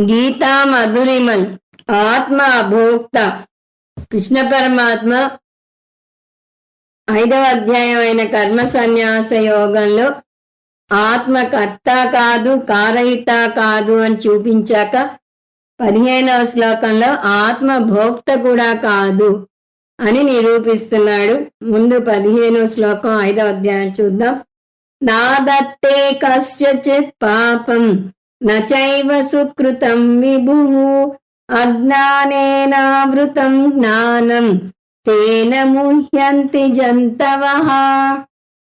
గీతా మధురిమల్ ఆత్మ భోక్త. కృష్ణ పరమాత్మ ఐదవ అధ్యాయం అయిన కర్మ సన్యాస యోగంలో ఆత్మ కర్త కాదు కారయిత కాదు అని చూపించాక పదిహేనవ శ్లోకంలో ఆత్మ భోక్త కూడా కాదు అని నిరూపిస్తున్నాడు. ముందు పదిహేనవ శ్లోకం ఐదవ అధ్యాయం చూద్దాం. నాదత్తే కశ్చిత్ పాపం. నైవ సుకృతం విభు అజ్ఞానేనావృతం జ్ఞానం తేన ముహ్యంతి జంతవ.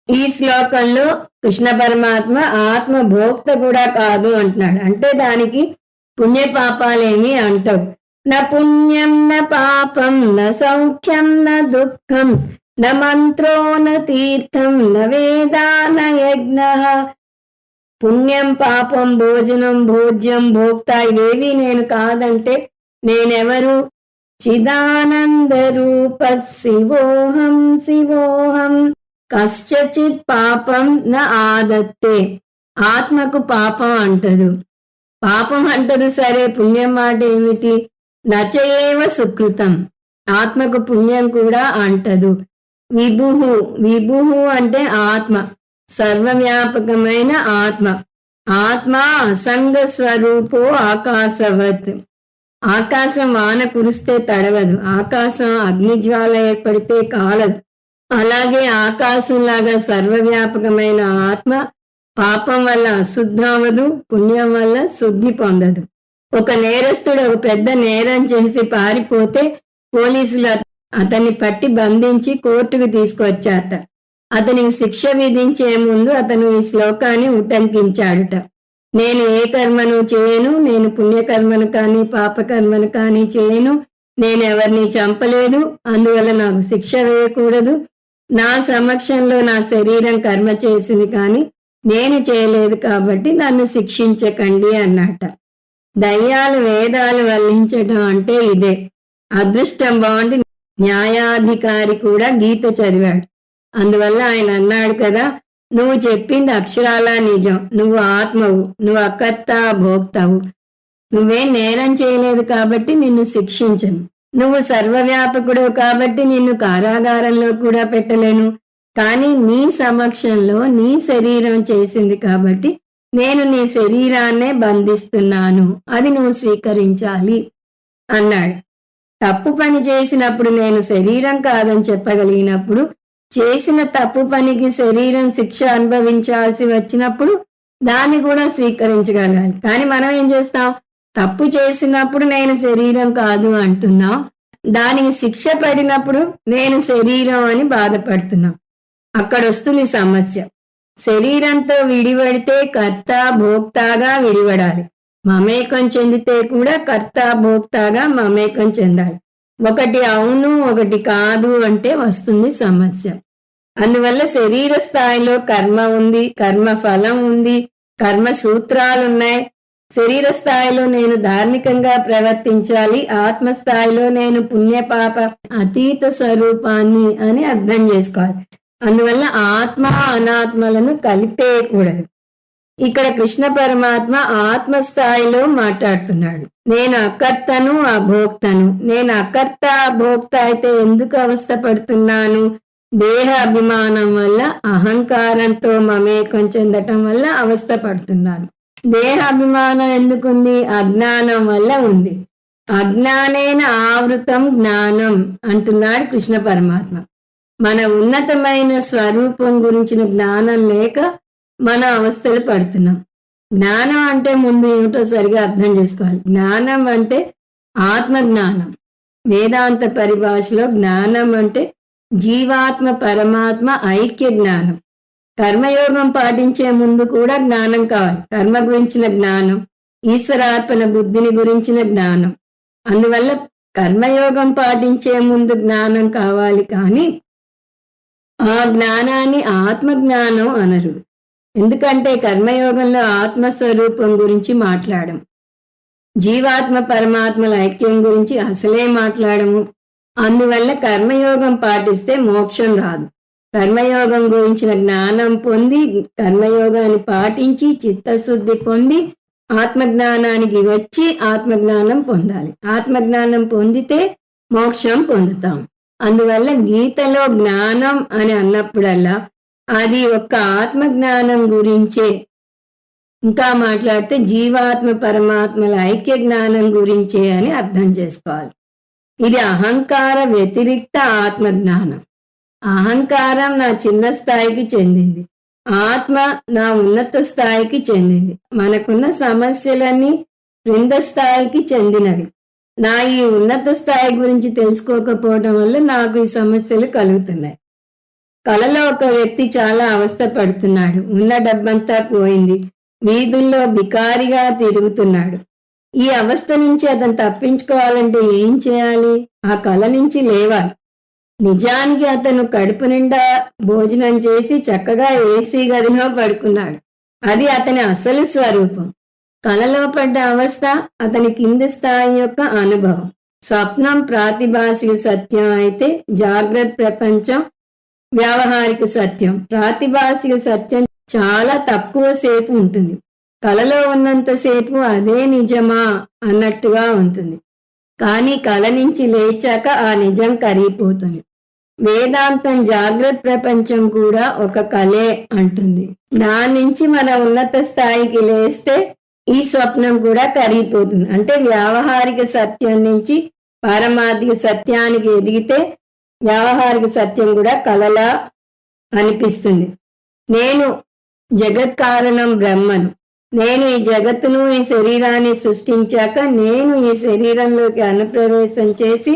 ఈ శ్లోకంలో కృష్ణ పరమాత్మ ఆత్మ భోక్త కూడా కాదు అంటున్నాడు. అంటే దానికి పుణ్య పాపాలేమి అంటావు. న పుణ్యం న పాపం న సౌఖ్యం న దుఃఖం న మంత్రో న తీర్థం న వేదా న యజ్ఞ. పుణ్యం పాపం భోజనం భోజ్యం భోక్త ఇవేవి నేను కాదంటే నేనెవరు? చిదానంద రూప శివోహం శివోహం. కశ్చిత్ పాపం న ఆదత్తే. ఆత్మకు పాపం అంటదు. పాపం అంటదు సరే పుణ్యం మాట ఏమిటి? నచయేవ సుకృతం. ఆత్మకు పుణ్యం కూడా అంటదు. విభుహు విభుహు అంటే ఆత్మ. సర్వవ్యాపకమైన ఆత్మ. ఆత్మ అసంగ స్వరూపో ఆకాశవత్. ఆకాశం వాన కురిస్తే తడవదు. ఆకాశం అగ్నిజ్వాల ఏర్పడితే కాలదు. అలాగే ఆకాశంలాగా సర్వవ్యాపకమైన ఆత్మ పాపం వల్ల అశుద్ధమవదు పుణ్యం వల్ల శుద్ధి పొందదు. ఒక నేరస్తుడు ఒక పెద్ద నేరం చేసి పారిపోతే పోలీసులు అతన్ని పట్టి బంధించి కోర్టుకు తీసుకొచ్చారట. అతనికి శిక్ష విధించే ముందు అతను ఈ శ్లోకాన్ని ఉటంకించాడుట. నేను ఏ కర్మను చేయను నేను పుణ్యకర్మను కానీ పాపకర్మను కానీ చేయను నేను ఎవరిని చంపలేదు అందువల్ల నాకు శిక్ష వేయకూడదు. నా సమక్షంలో నా శరీరం కర్మ చేసింది కానీ నేను చేయలేదు కాబట్టి నన్ను శిక్షించకండి అన్నట. దయ్యాలు వేదాలు వల్లించడం అంటే ఇదే. అదృష్టం బాగుండి న్యాయాధికారి కూడా గీత చదివాడు. అందువల్ల ఆయన అన్నాడు కదా నువ్వు చెప్పింది అక్షరాలా నిజం. నువ్వు ఆత్మవు. నువ్వు అకర్త భోక్తవు. నువ్వేం నేరం చేయలేదు కాబట్టి నిన్ను శిక్షించను. నువ్వు సర్వవ్యాపకుడు కాబట్టి నిన్ను కారాగారంలో కూడా పెట్టలేను. కానీ నీ సమక్షంలో నీ శరీరం చేసింది కాబట్టి నేను నీ శరీరాన్నే బంధిస్తున్నాను. అది నువ్వు స్వీకరించాలి అన్నాడు. తప్పు పని చేసినప్పుడు నేను శరీరం కాదని చెప్పగలిగినప్పుడు చేసిన తప్పు పనికి శరీరం శిక్ష అనుభవించాల్సి వచ్చినప్పుడు దాన్ని కూడా స్వీకరించగలగాలి. కానీ మనం ఏం చేస్తాం? తప్పు చేసినప్పుడు నేను శరీరం కాదు అంటున్నాం. దానికి శిక్ష పడినప్పుడు నేను శరీరం అని బాధపడుతున్నాం. అక్కడ వస్తుంది సమస్య. శరీరంతో విడిపడితే కర్త భోక్తాగా విడిపడాలి. మమేకం చెందితే కూడా కర్త భోక్తాగా మమేకం చెందాలి. ఒకటి అవును ఒకటి కాదు అంటే వస్తుంది సమస్య. అందువల్ల శరీర స్థాయిలో కర్మ ఉంది కర్మ ఫలం ఉంది కర్మ సూత్రాలు ఉన్నాయి. శరీర స్థాయిలో నేను ధార్మికంగా ప్రవర్తించాలి ఆత్మ స్థాయిలో నేను పుణ్యపాప అతీత స్వరూపాన్ని అని అర్థం చేసుకోవాలి. అందువల్ల ఆత్మ అనాత్మలను కలిపేయకూడదు. ఇక్కడ కృష్ణ పరమాత్మ ఆత్మస్థాయిలో మాట్లాడుతున్నాడు. నేను అకర్తను అభోక్తను. నేను అకర్త అభోక్త అయితే ఎందుకు అవస్థ పడుతున్నాను దేహ అభిమానం వల్ల అహంకారంతో మమేకం చెందటం వల్ల అవస్థ పడుతున్నాను దేహ అభిమానం ఎందుకుంది? అజ్ఞానం వల్ల ఉంది. అజ్ఞానేన ఆవృతం జ్ఞానం అంటున్నాడు కృష్ణ పరమాత్మ. మన ఉన్నతమైన స్వరూపం గురించిన జ్ఞానం లేక మన అవస్థలు పడుతున్నాం. జ్ఞానం అంటే ముందు ఏమిటో సరిగా అర్థం చేసుకోవాలి. జ్ఞానం అంటే ఆత్మ జ్ఞానం వేదాంత పరిభాషలో జ్ఞానం అంటే జీవాత్మ పరమాత్మ ఐక్య జ్ఞానం. కర్మయోగం పాటించే ముందు కూడా జ్ఞానం కావాలి. కర్మ గురించిన జ్ఞానం ఈశ్వరార్పణ బుద్ధిని గురించిన జ్ఞానం. అందువల్ల కర్మయోగం పాటించే ముందు జ్ఞానం కావాలి కానీ ఆ జ్ఞానాన్ని ఆత్మ జ్ఞానం అనరు. ఎందుకంటే కర్మయోగంలో ఆత్మస్వరూపం గురించి మాట్లాడము. జీవాత్మ పరమాత్మల ఐక్యం గురించి అసలే మాట్లాడము. అందువల్ల కర్మయోగం పాటిస్తే మోక్షం రాదు. కర్మయోగం గురించిన జ్ఞానం పొంది కర్మయోగాన్ని పాటించి చిత్తశుద్ధి పొంది ఆత్మజ్ఞానానికి వచ్చి ఆత్మజ్ఞానం పొందాలి. ఆత్మజ్ఞానం పొందితే మోక్షం పొందుతాం. అందువల్ల గీతలో జ్ఞానం అని అన్నప్పుడల్లా అది ఒక్క ఆత్మజ్ఞానం గురించే. ఇంకా మాట్లాడితే జీవాత్మ పరమాత్మల ఐక్య జ్ఞానం గురించే అని అర్థం చేసుకోవాలి. ఇది అహంకార వ్యతిరిక్త ఆత్మజ్ఞానం. అహంకారం నా చిన్న స్థాయికి చెందింది. ఆత్మ నా ఉన్నత స్థాయికి చెందింది. మనకున్న సమస్యలన్నీ క్రింద స్థాయికి చెందినవి. నా ఈ ఉన్నత స్థాయి గురించి తెలుసుకోకపోవడం వల్ల నాకు ఈ సమస్యలు కలుగుతున్నాయి. కలలో ఒక వ్యక్తి చాలా అవస్థ పడుతున్నాడు ఉన్న డబ్బంతా పోయింది. వీధుల్లో బికారిగా తిరుగుతున్నాడు. ఈ అవస్థ నుంచి అతను తప్పించుకోవాలంటే ఏం చేయాలి? ఆ కళ నుంచి లేవాలి. నిజానికి అతను కడుపు నిండా భోజనం చేసి చక్కగా ఏసీ గదిలో పడుకున్నాడు. అది అతని అసలు స్వరూపం. కలలో పడ్డ అవస్థ అతని కింది స్థాయి యొక్క అనుభవం. స్వప్నం ప్రాతిభాసిక సత్యం అయితే జాగ్రత్త ప్రపంచం వ్యావహారిక సత్యం ప్రాతిభాసిక సత్యం చాలా తక్కువ సేపు ఉంటుంది. కలలో ఉన్నంతసేపు అదే నిజమా అన్నట్టుగా ఉంటుంది. కానీ కళ నుంచి లేచాక ఆ నిజం కరిగిపోతుంది. వేదాంతం జాగ్రత్త ప్రపంచం కూడా ఒక కళే అంటుంది. దాని నుంచి మన ఉన్నత స్థాయికి లేస్తే ఈ స్వప్నం కూడా కరిగిపోతుంది. అంటే వ్యావహారిక సత్యం నుంచి పారమార్థిక సత్యానికి ఎదిగితే వ్యావహారిక సత్యం కూడా కలలా అనిపిస్తుంది. నేను జగత్ కారణం బ్రహ్మను. నేను ఈ జగత్తును ఈ శరీరాన్ని సృష్టించాక నేను ఈ శరీరంలోకి అనుప్రవేశం చేసి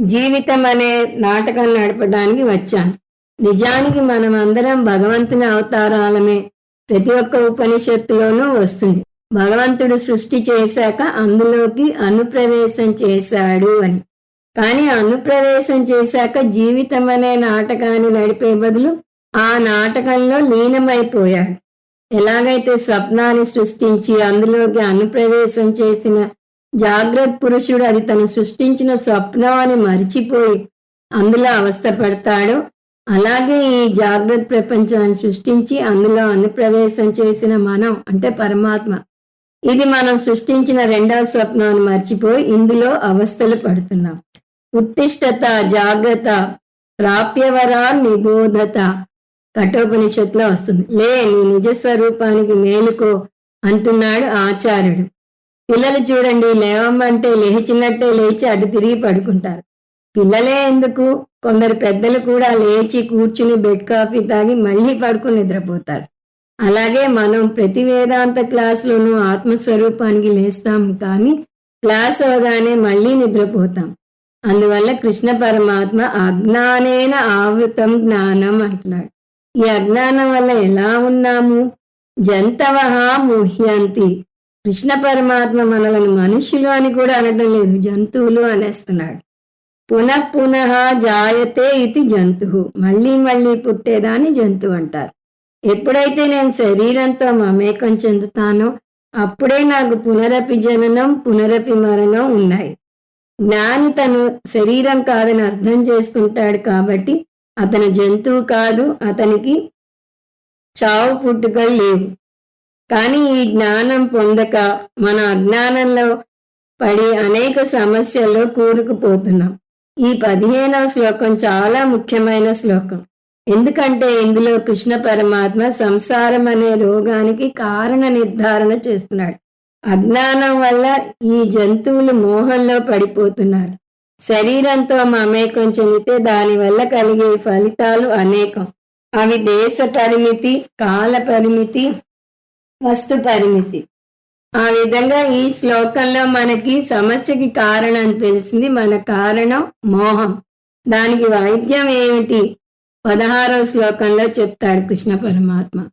జీవితం అనే నాటకం నడపడానికి వచ్చాను. నిజానికి మనం అందరం భగవంతుని అవతారాలమే ప్రతి ఒక్క ఉపనిషత్తులోనూ వస్తుంది. భగవంతుడు సృష్టి చేశాక అందులోకి అనుప్రవేశం చేశాడు అని. కానీ అనుప్రవేశం చేశాక జీవితం అనే నాటకాన్ని నడిపే బదులు ఆ నాటకంలో లీనమైపోయాడు. ఎలాగైతే స్వప్నాన్ని సృష్టించి అందులోకి అనుప్రవేశం చేసిన జాగ్రత్త పురుషుడు అది తను సృష్టించిన స్వప్నం అని మరిచిపోయి అందులో అవస్థపడతాడు అలాగే ఈ జాగ్రత్త ప్రపంచాన్ని సృష్టించి అందులో అనుప్రవేశం చేసిన మనం అంటే పరమాత్మ. ఇది మనం సృష్టించిన రెండవ స్వప్నాన్ని మర్చిపోయి ఇందులో అవస్థలు పడుతున్నాం. ఉత్తిష్టత జాగ్రత్త ప్రాప్యవరా నిబోధత. కఠోపనిషత్తులో వస్తుంది. లే నీ నిజ స్వరూపానికి మేలుకో అంటున్నాడు ఆచార్యుడు. పిల్లలు చూడండి లేవమ్మంటే లేచినట్టే లేచి అటు తిరిగి పడుకుంటారు. పిల్లలే ఎందుకు? కొందరు పెద్దలు కూడా లేచి కూర్చుని బెడ్ కాఫీ తాగి మళ్ళీ పడుకుని నిద్రపోతారు. అలాగే మనం ప్రతి వేదాంత క్లాసులోనూ ఆత్మస్వరూపానికి లేస్తాం కానీ క్లాస్ అవగానే మళ్ళీ నిద్రపోతాం. అందువల్ల కృష్ణ పరమాత్మ అజ్ఞానేన ఆవృతం జ్ఞానం అంటున్నాడు. ఈ అజ్ఞానం వల్ల ఎలా ఉన్నాము? జంతవ ముహ్యంతి. కృష్ణ పరమాత్మ మనలను మనుషులు అని కూడా అనడం లేదు జంతువులు అనేస్తున్నాడు. పునః పునః జాయతే ఇది జంతువు. మళ్ళీ మళ్ళీ పుట్టేదాన్ని జంతువు అంటారు. ఎప్పుడైతే నేను శరీరంతో మమేకం చెందుతానో అప్పుడే నాకు పునరపి జననం పునరపి మరణం ఉన్నాయి. జ్ఞాని తను శరీరం కాదని అర్థం చేసుకుంటాడు కాబట్టి అతను జంతువు కాదు అతనికి చావు పుట్టుకలు లేవు. కానీ ఈ జ్ఞానం పొందక మన అజ్ఞానంలో పడి అనేక సమస్యల్లో కూరుకుపోతున్నాం. ఈ పదిహేనవ శ్లోకం చాలా ముఖ్యమైన శ్లోకం. ఎందుకంటే ఇందులో కృష్ణ పరమాత్మ సంసారం అనే రోగానికి కారణ నిర్ధారణ చేస్తున్నాడు. అజ్ఞానం వల్ల ఈ జంతువులు మోహంలో పడిపోతున్నారు. శరీరంతో మమేకం చెందితే దానివల్ల కలిగే ఫలితాలు అనేకం. అవి దేశ పరిమితి కాల పరిమితి వస్తు పరిమితి. ఆ విధంగా ఈ శ్లోకంలో మనకి సమస్యకి కారణం తెలిసింది మన కారణం మోహం. దానికి వైద్యం ఏమిటి? పదహారవ శ్లోకంలో చెప్తాడు కృష్ణ పరమాత్మ.